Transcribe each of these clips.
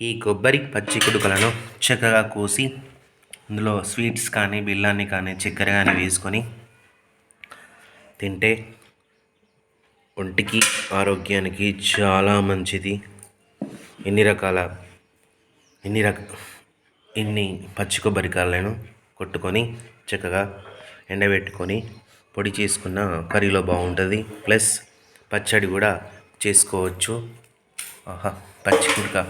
ఈ కొబ్బరి పచ్చి కుడుకలను చక్కగా కోసి ఇందులో స్వీట్స్ కానీ బిల్లాన్ని కానీ చక్కెర కానీ వేసుకొని తింటే ఒంటికి ఆరోగ్యానికి చాలా మంచిది. ఎన్ని రకాల ఎన్ని రక ఇన్ని పచ్చి కొబ్బరికాయలను కొట్టుకొని చక్కగా ఎండబెట్టుకొని పొడి చేసుకున్న కర్రీలో బాగుంటుంది. ప్లస్ పచ్చడి కూడా చేసుకోవచ్చు. ఆహా పచ్చి కుడుక.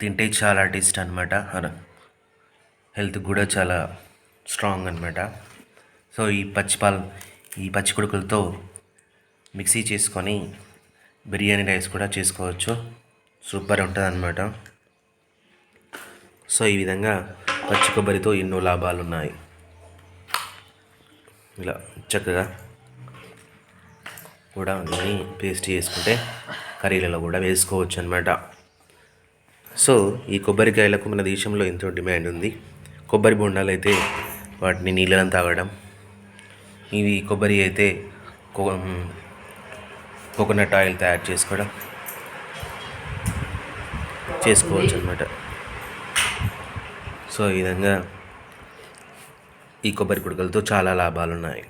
తింటే చాలా టేస్ట్ అనమాట హెల్త్ కూడా చాలా స్ట్రాంగ్ అనమాట సో ఈ పచ్చిపాలు ఈ పచ్చి కొడుకులతో మిక్సీ చేసుకొని బిర్యానీ రైస్ కూడా చేసుకోవచ్చు. సూపర్ ఉంటుంది అనమాట సో ఈ విధంగా పచ్చి కొబ్బరితో ఎన్నో లాభాలు ఉన్నాయి ఇలా చక్కగా కూడా అన్నీ పేస్ట్ చేసుకుంటే కర్రీలలో కూడా వేసుకోవచ్చు అనమాట సో ఈ కొబ్బరికాయలకు మన దేశంలో ఎంతో డిమాండ్ ఉంది. కొబ్బరి బొండాలు అయితే వాటిని నీళ్ళని తాగడం. ఇవి కొబ్బరి అయితే కో కోకోనట్ ఆయిల్ తయారు చేసుకోవడం. చేసుకోవచ్చు అనమాట సో ఈ విధంగా ఈ కొబ్బరి కుడకలతో చాలా లాభాలు ఉన్నాయి